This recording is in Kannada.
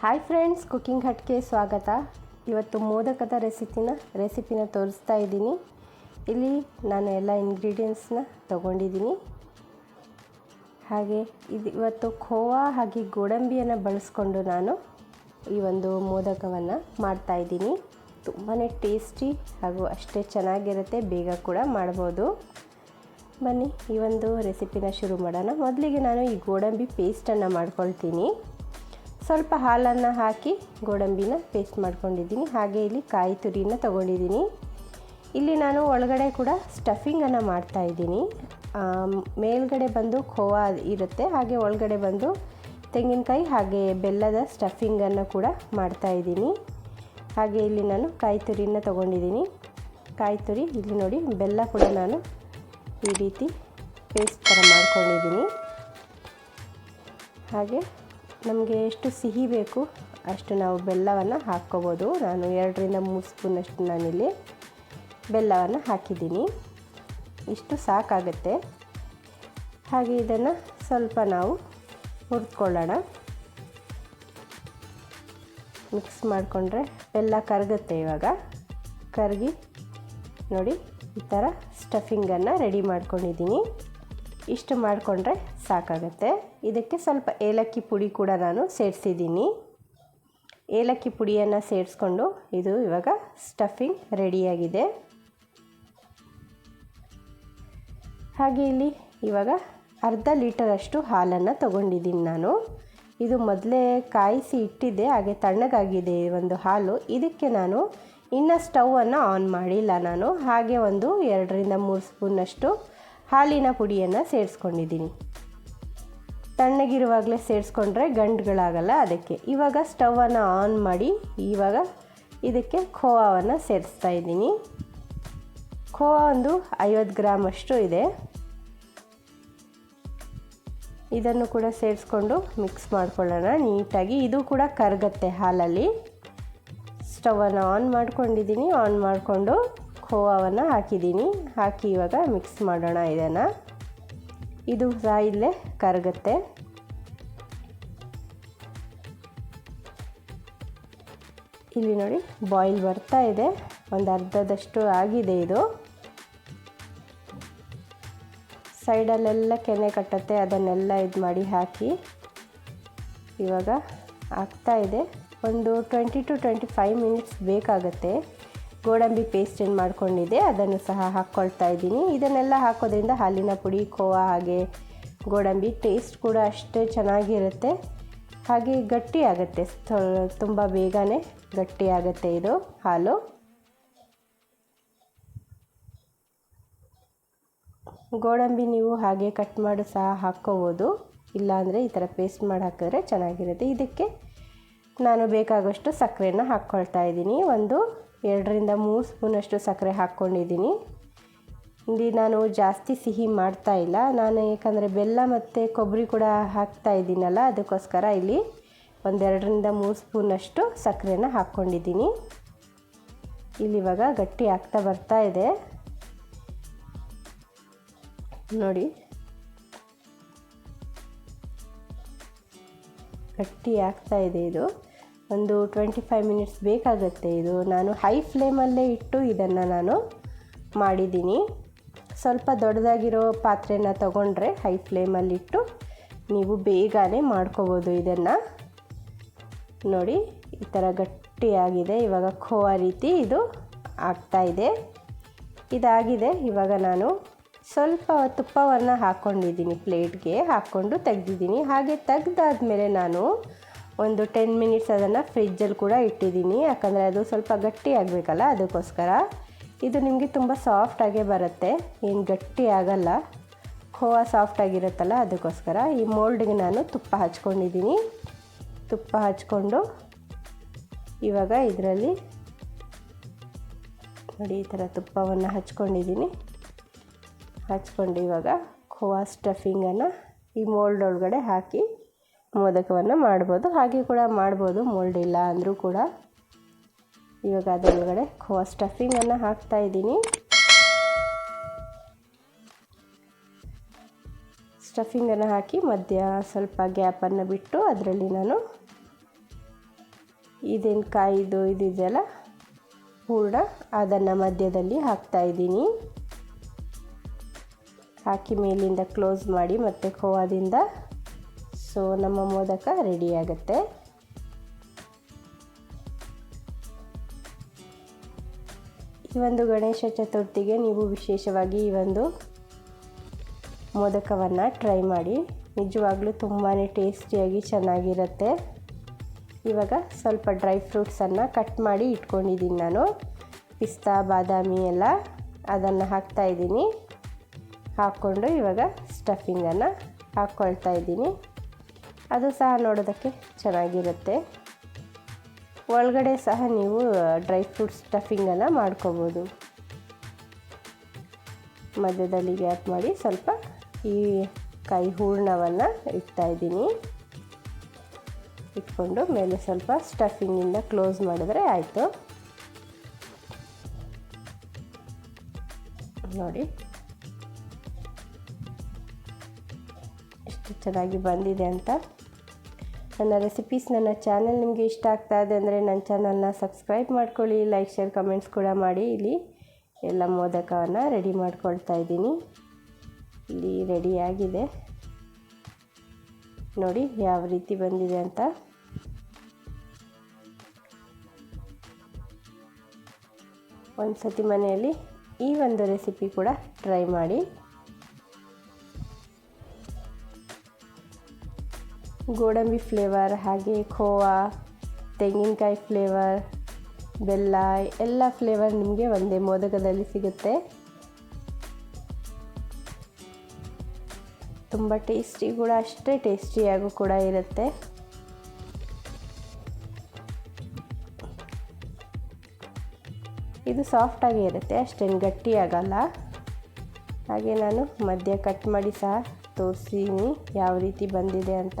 ಹಾಯ್ ಫ್ರೆಂಡ್ಸ್ ಕುಕ್ಕಿಂಗ್ ಹಟ್ಗೆ ಸ್ವಾಗತ ಇವತ್ತು ಮೋದಕದ ರೆಸಿಪಿನ ರೆಸಿಪಿನ ತೋರಿಸ್ತಾ ಇದ್ದೀನಿ ಇಲ್ಲಿ ನಾನು ಎಲ್ಲ ಇಂಗ್ರೀಡಿಯೆಂಟ್ಸ್ನ ತಗೊಂಡಿದ್ದೀನಿ ಹಾಗೆ ಇದು ಇವತ್ತು ಖೋವಾ ಹಾಗೆ ಗೋಡಂಬಿಯನ್ನು ಬಳಸ್ಕೊಂಡು ನಾನು ಈ ಒಂದು ಮೋದಕವನ್ನು ಮಾಡ್ತಾಯಿದ್ದೀನಿ ತುಂಬಾ ಟೇಸ್ಟಿ ಹಾಗೂ ಅಷ್ಟೇ ಚೆನ್ನಾಗಿರುತ್ತೆ. ಬೇಗ ಕೂಡ ಮಾಡ್ಬೋದು. ಬನ್ನಿ, ಈ ಒಂದು ರೆಸಿಪಿನ ಶುರು ಮಾಡೋಣ. ಮೊದಲಿಗೆ ನಾನು ಈ ಗೋಡಂಬಿ ಪೇಸ್ಟನ್ನು ಮಾಡ್ಕೊಳ್ತೀನಿ. ಸ್ವಲ್ಪ ಹಾಲನ್ನು ಹಾಕಿ ಗೋಡಂಬಿನ ಪೇಸ್ಟ್ ಮಾಡ್ಕೊಂಡಿದ್ದೀನಿ. ಹಾಗೆ ಇಲ್ಲಿ ಕಾಯಿ ತುರಿನ ತೊಗೊಂಡಿದ್ದೀನಿ. ಇಲ್ಲಿ ನಾನು ಒಳಗಡೆ ಕೂಡ ಸ್ಟಫಿಂಗನ್ನು ಮಾಡ್ತಾಯಿದ್ದೀನಿ ಮೇಲ್ಗಡೆ ಬಂದು ಖೋವಾ ಇರುತ್ತೆ. ಹಾಗೆ ಒಳಗಡೆ ಬಂದು ತೆಂಗಿನಕಾಯಿ ಹಾಗೆ ಬೆಲ್ಲದ ಸ್ಟಫಿಂಗನ್ನು ಕೂಡ ಮಾಡ್ತಾಯಿದ್ದೀನಿ ಹಾಗೆ ಇಲ್ಲಿ ನಾನು ಕಾಯಿ ತುರಿನ ತೊಗೊಂಡಿದ್ದೀನಿ. ಕಾಯಿ ತುರಿ, ಇಲ್ಲಿ ನೋಡಿ, ಬೆಲ್ಲ ಕೂಡ ನಾನು ಈ ರೀತಿ ಪೇಸ್ಟ್ ಥರ ಮಾಡ್ಕೊಂಡಿದ್ದೀನಿ. ಹಾಗೆ ನಮಗೆ ಎಷ್ಟು ಸಿಹಿ ಬೇಕು ಅಷ್ಟು ನಾವು ಬೆಲ್ಲವನ್ನು ಹಾಕ್ಕೋಬೋದು. ನಾನು ಎರಡರಿಂದ ಮೂರು ಸ್ಪೂನಷ್ಟು ನಾನಿಲ್ಲಿ ಬೆಲ್ಲವನ್ನು ಹಾಕಿದ್ದೀನಿ. ಇಷ್ಟು ಸಾಕಾಗುತ್ತೆ. ಹಾಗೆ ಇದನ್ನು ಸ್ವಲ್ಪ ನಾವು ಹುರಿದ್ಕೊಳ್ಳೋಣ. ಮಿಕ್ಸ್ ಮಾಡಿಕೊಂಡ್ರೆ ಬೆಲ್ಲ ಕರಗುತ್ತೆ ಇವಾಗ. ಕರಗಿ ನೋಡಿ, ಈ ಥರ ಸ್ಟಫಿಂಗನ್ನು ರೆಡಿ ಮಾಡ್ಕೊಂಡಿದ್ದೀನಿ. ಇಷ್ಟು ಮಾಡಿಕೊಂಡ್ರೆ ಸಾಕಾಗುತ್ತೆ. ಇದಕ್ಕೆ ಸ್ವಲ್ಪ ಏಲಕ್ಕಿ ಪುಡಿ ಕೂಡ ನಾನು ಸೇರಿಸಿದ್ದೀನಿ. ಏಲಕ್ಕಿ ಪುಡಿಯನ್ನು ಸೇರಿಸ್ಕೊಂಡು ಇದು ಇವಾಗ ಸ್ಟಫಿಂಗ್ ರೆಡಿಯಾಗಿದೆ ಹಾಗೆ ಇಲ್ಲಿ ಇವಾಗ ಅರ್ಧ ಲೀಟರಷ್ಟು ಹಾಲನ್ನು ತಗೊಂಡಿದ್ದೀನಿ ನಾನು. ಇದು ಮೊದಲೇ ಕಾಯಿಸಿ ಇಟ್ಟಿದ್ದೆ, ಹಾಗೆ ತಣ್ಣಗಾಗಿದೆ ಒಂದು ಹಾಲು. ಇದಕ್ಕೆ ನಾನು ಇನ್ನು ಸ್ಟವನ್ನು ಆನ್ ಮಾಡಿಲ್ಲ ನಾನು. ಹಾಗೆ ಒಂದು ಎರಡರಿಂದ ಮೂರು ಸ್ಪೂನಷ್ಟು ಹಾಲಿನ ಪುಡಿಯನ್ನು ಸೇರಿಸ್ಕೊಂಡಿದ್ದೀನಿ. ತಣ್ಣಗಿರುವಾಗಲೇ ಸೇರಿಸ್ಕೊಂಡ್ರೆ ಗಂಟುಗಳಾಗಲ್ಲ ಅದಕ್ಕೆ. ಇವಾಗ ಸ್ಟವನ್ನು ಆನ್ ಮಾಡಿ ಇವಾಗ ಇದಕ್ಕೆ ಖೋವಾವನ್ನು ಸೇರಿಸ್ತಾ ಇದ್ದೀನಿ. ಖೋವಾ ಒಂದು ಐವತ್ತು ಗ್ರಾಮ್ ಅಷ್ಟು ಇದೆ. ಇದನ್ನು ಕೂಡ ಸೇರಿಸ್ಕೊಂಡು ಮಿಕ್ಸ್ ಮಾಡ್ಕೊಳ್ಳೋಣ ನೀಟಾಗಿ. ಇದು ಕೂಡ ಕರಗತ್ತೆ ಹಾಲಲ್ಲಿ. ಸ್ಟವನ್ನು ಆನ್ ಮಾಡ್ಕೊಂಡಿದ್ದೀನಿ. ಆನ್ ಮಾಡಿಕೊಂಡು ಖೋವಾವನ್ನು ಹಾಕಿದ್ದೀನಿ. ಹಾಕಿ ಇವಾಗ ಮಿಕ್ಸ್ ಮಾಡೋಣ ಇದನ್ನು. ಇದು ಸಹ ಇಲ್ಲೇ ಕರಗುತ್ತೆ. ಇಲ್ಲಿ ನೋಡಿ ಬಾಯ್ಲ್ ಬರ್ತಾ ಇದೆ. ಒಂದು ಅರ್ಧದಷ್ಟು ಆಗಿದೆ ಇದು. ಸೈಡಲ್ಲೆಲ್ಲ ಕೆನೆ ಕಟ್ಟತ್ತೆ. ಅದನ್ನೆಲ್ಲ ಇದು ಮಾಡಿ ಹಾಕಿ ಇವಾಗ ಆಗ್ತಾ ಇದೆ. ಒಂದು twenty to twenty five minutes ಬೇಕಾಗುತ್ತೆ. ಗೋಡಂಬಿ ಪೇಸ್ಟ್ ಏನು ಮಾಡ್ಕೊಂಡಿದ್ದೆ, ಅದನ್ನು ಸಹ ಹಾಕ್ಕೊಳ್ತಾ ಇದ್ದೀನಿ. ಇದನ್ನೆಲ್ಲ ಹಾಕೋದ್ರಿಂದ ಹಾಲಿನ ಪುಡಿ ಖೋವಾ ಹಾಗೆ ಗೋಡಂಬಿ ಟೇಸ್ಟ್ ಕೂಡ ಅಷ್ಟೇ ಚೆನ್ನಾಗಿರುತ್ತೆ. ಹಾಗೆ ಗಟ್ಟಿ ಆಗುತ್ತೆ ತುಂಬ ಬೇಗನೆ ಗಟ್ಟಿ ಆಗುತ್ತೆ ಇದು ಹಾಲು. ಗೋಡಂಬಿ ನೀವು ಹಾಗೆ ಕಟ್ ಮಾಡಿ ಸಹ ಹಾಕ್ಕೋಬೋದು. ಇಲ್ಲಾಂದರೆ ಈ ಥರ ಪೇಸ್ಟ್ ಮಾಡಿ ಹಾಕಿದ್ರೆ ಚೆನ್ನಾಗಿರುತ್ತೆ. ಇದಕ್ಕೆ ನಾನು ಬೇಕಾಗಷ್ಟು ಸಕ್ಕರೆನ ಹಾಕ್ಕೊಳ್ತಾ ಇದ್ದೀನಿ. ಒಂದು ಎರಡರಿಂದ ಮೂರು ಸ್ಪೂನಷ್ಟು ಸಕ್ಕರೆ ಹಾಕ್ಕೊಂಡಿದ್ದೀನಿ. ಇಲ್ಲಿ ನಾನು ಜಾಸ್ತಿ ಸಿಹಿ ಮಾಡ್ತಾ ಇಲ್ಲ. ನಾನು ಏಕೆಂದರೆ ಬೆಲ್ಲ ಮತ್ತು ಕೊಬ್ಬರಿ ಕೂಡ ಹಾಕ್ತಾ ಇದ್ದೀನಲ್ಲ, ಅದಕ್ಕೋಸ್ಕರ ಇಲ್ಲಿ ಒಂದೆರಡರಿಂದ ಮೂರು ಸ್ಪೂನಷ್ಟು ಸಕ್ಕರೆನ ಹಾಕ್ಕೊಂಡಿದ್ದೀನಿ. ಇಲ್ಲಿ ಇವಾಗ ಗಟ್ಟಿ ಆಗ್ತಾ ಬರ್ತಾ ಇದೆ. ನೋಡಿ. ಗಟ್ಟಿ ಆಗ್ತಾ ಇದೆ ಇದು. ಒಂದು ಟ್ವೆಂಟಿ ಫೈವ್ ಮಿನಿಟ್ಸ್ ಬೇಕಾಗುತ್ತೆ ಇದು. ನಾನು ಹೈ ಫ್ಲೇಮಲ್ಲೇ ಇಟ್ಟು ಇದನ್ನು ನಾನು ಮಾಡಿದ್ದೀನಿ. ಸ್ವಲ್ಪ ದೊಡ್ಡದಾಗಿರೋ ಪಾತ್ರೆನ ತಗೊಂಡ್ರೆ ಹೈ ಫ್ಲೇಮಲ್ಲಿಟ್ಟು ನೀವು ಬೇಗನೆ ಮಾಡ್ಕೋಬೋದು ಇದನ್ನು. ನೋಡಿ, ಈ ಥರ ಗಟ್ಟಿಯಾಗಿದೆ. ಇವಾಗ ಖೋವಾ ರೀತಿ ಇದು ಆಗ್ತಾಯಿದೆ ಇದಾಗಿದೆ. ಇವಾಗ ನಾನು ಸ್ವಲ್ಪ ತುಪ್ಪವನ್ನು ಹಾಕ್ಕೊಂಡಿದ್ದೀನಿ ಪ್ಲೇಟ್ಗೆ ಹಾಕ್ಕೊಂಡು ತೆಗೆದಿದ್ದೀನಿ. ಹಾಗೆ ತೆಗ್ದಾದ್ಮೇಲೆ ನಾನು ಒಂದು ಟೆನ್ ಮಿನಿಟ್ಸ್ ಅದನ್ನು ಫ್ರಿಜ್ಜಲ್ಲಿ ಕೂಡ ಇಟ್ಟಿದ್ದೀನಿ. ಯಾಕಂದರೆ ಅದು ಸ್ವಲ್ಪ ಗಟ್ಟಿ ಆಗಬೇಕಲ್ಲ, ಅದಕ್ಕೋಸ್ಕರ. ಇದು ನಿಮಗೆ ತುಂಬ ಸಾಫ್ಟಾಗೇ ಬರುತ್ತೆ. ಏನು ಗಟ್ಟಿ ಆಗಲ್ಲ. ಖೋವಾ ಸಾಫ್ಟಾಗಿರುತ್ತಲ್ಲ ಅದಕ್ಕೋಸ್ಕರ ಈ ಮೋಲ್ಡ್ಗೆ ನಾನು ತುಪ್ಪ ಹಚ್ಕೊಂಡಿದ್ದೀನಿ. ತುಪ್ಪ ಹಚ್ಕೊಂಡು ಇವಾಗ ಇದರಲ್ಲಿ ನೋಡಿ, ಈ ಥರ ತುಪ್ಪವನ್ನು ಹಚ್ಕೊಂಡಿದ್ದೀನಿ. ಹಚ್ಕೊಂಡು ಇವಾಗ ಖೋವಾ ಸ್ಟಫಿಂಗನ್ನು ಈ ಮೋಲ್ಡ್ ಒಳಗಡೆ ಹಾಕಿ ಮೋದಕವನ್ನು ಮಾಡ್ಬೋದು. ಹಾಗೆ ಕೂಡ ಮಾಡ್ಬೋದು. ಮೋಲ್ಡ್ ಇಲ್ಲ ಅಂದರೂ ಕೂಡ. ಇವಾಗ ಅದರೊಳಗಡೆ ಖೋವಾ ಸ್ಟಫಿಂಗನ್ನು ಹಾಕ್ತಾ ಇದ್ದೀನಿ. ಸ್ಟಫಿಂಗನ್ನು ಹಾಕಿ ಮಧ್ಯ ಸ್ವಲ್ಪ ಗ್ಯಾಪನ್ನು ಬಿಟ್ಟು ಅದರಲ್ಲಿ ನಾನು ಇದೇನು ಕಾಯಿದು ಇದಿದೆಯಲ್ಲ, ಹೂರ್ಣ ಅದನ್ನು ಮಧ್ಯದಲ್ಲಿ ಹಾಕ್ತಾ ಇದ್ದೀನಿ. ಹಾಕಿ ಮೇಲಿಂದ ಕ್ಲೋಸ್ ಮಾಡಿ ಮತ್ತು ಖೋವಾದಿಂದ ಸೊ ನಮ್ಮ ಮೋದಕ ರೆಡಿ ಆಗುತ್ತೆ. ಈ ಒಂದು ಗಣೇಶ ಚತುರ್ಥಿಗೆ ನೀವು ವಿಶೇಷವಾಗಿ ಈ ಒಂದು ಮೋದಕವನ್ನು ಟ್ರೈ ಮಾಡಿ. ನಿಜವಾಗ್ಲೂ ತುಂಬಾ ಟೇಸ್ಟಿಯಾಗಿ ಚೆನ್ನಾಗಿರುತ್ತೆ. ಇವಾಗ ಸ್ವಲ್ಪ ಡ್ರೈ ಫ್ರೂಟ್ಸನ್ನು ಕಟ್ ಮಾಡಿ ಇಟ್ಕೊಂಡಿದ್ದೀನಿ ನಾನು. ಪಿಸ್ತಾ, ಬಾದಾಮಿ ಎಲ್ಲ ಅದನ್ನು ಹಾಕ್ತಾಯಿದ್ದೀನಿ ಹಾಕ್ಕೊಂಡು ಇವಾಗ ಸ್ಟಫಿಂಗನ್ನು ಹಾಕ್ಕೊಳ್ತಾ ಇದ್ದೀನಿ. ಅದು ಸಹ ನೋಡೋದಕ್ಕೆ ಚೆನ್ನಾಗಿರುತ್ತೆ. ಒಳಗಡೆ ಸಹ ನೀವು ಡ್ರೈ ಫ್ರೂಟ್ ಸ್ಟಫಿಂಗನ್ನು ಮಾಡ್ಕೋಬೋದು. ಮಧ್ಯದಲ್ಲಿ ಗ್ಯಾಪ್ ಮಾಡಿ ಸ್ವಲ್ಪ ಈ ಕಾಯಿ ಹೂರ್ಣವನ್ನು ಇಡ್ತಾಯಿದ್ದೀನಿ ಇಟ್ಕೊಂಡು ಮೇಲೆ ಸ್ವಲ್ಪ ಸ್ಟಫಿಂಗಿಂದ ಕ್ಲೋಸ್ ಮಾಡಿದ್ರೆ ಆಯಿತು. ನೋಡಿ. ಎಷ್ಟು ಚೆನ್ನಾಗಿ ಬಂದಿದೆ ಅಂತ. ನನ್ನ ರೆಸಿಪೀಸ್ ನನ್ನ ಚಾನಲ್ ನಿಮಗೆ ಇಷ್ಟ ಆಗ್ತಾ ಇದೆ ಅಂದರೆ ನನ್ನ ಚಾನಲ್ನ ಸಬ್ಸ್ಕ್ರೈಬ್ ಮಾಡ್ಕೊಳ್ಳಿ ಲೈಕ್ ಶೇರ್ ಕಮೆಂಟ್ಸ್ ಕೂಡ ಮಾಡಿ. ಇಲ್ಲಿ ಎಲ್ಲ ಮೋದಕವನ್ನು ರೆಡಿ ಮಾಡ್ಕೊಳ್ತಾ ಇದ್ದೀನಿ. ಇಲ್ಲಿ ರೆಡಿಯಾಗಿದೆ ನೋಡಿ ಯಾವ ರೀತಿ ಬಂದಿದೆ ಅಂತ. ಒಂದು ಸತಿ ಮನೆಯಲ್ಲಿ ಈ ಒಂದು ರೆಸಿಪಿ ಕೂಡ ಟ್ರೈ ಮಾಡಿ. ಗೋಡಂಬಿ ಫ್ಲೇವರ್, ಹಾಗೆ ಖೋವಾ ತೆಂಗಿನಕಾಯಿ ಫ್ಲೇವರ್ ಬೆಲ್ಲ ಎಲ್ಲ ಫ್ಲೇವರ್ ನಿಮಗೆ ಒಂದೇ ಮೋದಕದಲ್ಲಿ ಸಿಗುತ್ತೆ. ತುಂಬ ಟೇಸ್ಟಿ ಕೂಡ, ಅಷ್ಟೇ ಟೇಸ್ಟಿಯಾಗೂ ಕೂಡ ಇರುತ್ತೆ. ಇದು ಸಾಫ್ಟಾಗಿ ಇರುತ್ತೆ, ಅಷ್ಟೇನು ಗಟ್ಟಿಯಾಗಲ್ಲ ಹಾಗೆ ನಾನು ಮಧ್ಯ ಕಟ್ ಮಾಡಿ ಸಹ ತೋರಿಸ್ತೀನಿ ಯಾವ ರೀತಿ ಬಂದಿದೆ ಅಂತ.